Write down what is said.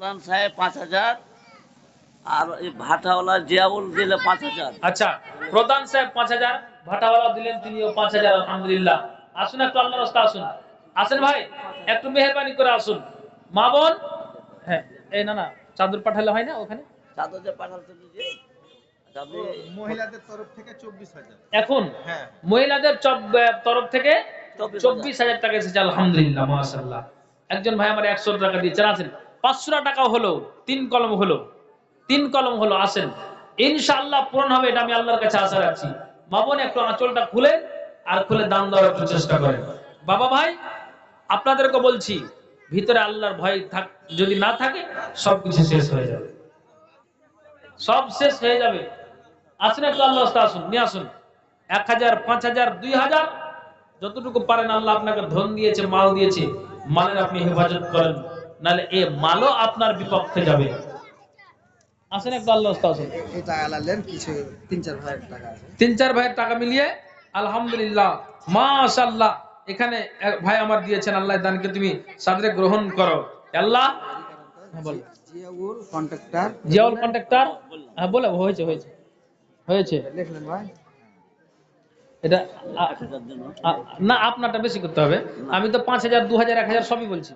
প্রধান সাহেব পাঁচ হাজার। আর এই ভাটাওয়ালা জিয়াউল দিলে পাঁচ হাজার। আচ্ছা প্রধান সাহেব পাঁচ হাজার ভাটাওয়ালা দিলেন তিনিও পাঁচ হাজার আলহামদুলিল্লাহ। আসুন একটু আল্লাহ রাস্তা আসুন। আসেন ভাই একটু মেহরবানি করে আসুন। মা বোন? হ্যাঁ এই না না চাদর পাঠালে হয় না ওখানে? চাদর যে মহিলাদের তরফ থেকে চব্বিশ হাজার। এখন? হ্যাঁ। মহিলাদের তরফ থেকে চব্বিশ হাজার। টাকা এসেছে আলহামদুলিল্লাহ একজন ভাই আমার একশো টাকা দিয়েছেন আছেন পাঁচশো টাকাও হলো, তিন কলম হলো, তিন কলম হলো, আসেন। ইনশাআল্লাহ পূরণ হবে, এটা আমি আল্লাহর কাছে আশা রাখছি। মামন একটু আঁচলটা খুলে আর খুলে দান দেওয়ার একটু চেষ্টা করেন। বাবা ভাই, আপনাদেরকে বলছি, ভিতরে আল্লাহর ভয় থাক, যদি না থাকে সবকিছু শেষ হয়ে যাবে। সব শেষ হয়ে যাবে। আসুন একটু আল্লাহ আসুন, নিয়ে আসুন। এক হাজার, পাঁচ হাজার, দুই হাজার, যতটুকু পারেন আল্লাহ আপনাকে ধন দিয়েছে, মাল দিয়েছে, মালের আপনি হেফাজত করেন। নাহলে এ মালও আপনার বিপক্ষে যাবে। আসেন একটু আল্লাহ আসুন। কিছু তিন চার ভাইয়ের টাকা আছে। তিন চার ভাইয়ের টাকা মিলিয়ে আলহামদুলিল্লাহ মাশাল্লাহ এখানে ভাই আমার দিয়েছেন আল্লাহ দানকে তুমি সাদরে গ্রহণ করো। আল্লাহ? হ্যাঁ, বলো। জিয়াউল কন্ট্রাক্টর। জিয়াউল কন্ট্রাক্টর? হ্যাঁ বলে হয়েছে হয়েছে হয়েছে। লিখলেন ভাই। এটা না আপনারটা বেশি করতে হবে। আমি তো পাঁচ হাজার দু হাজার এক হাজার সবই বলছি।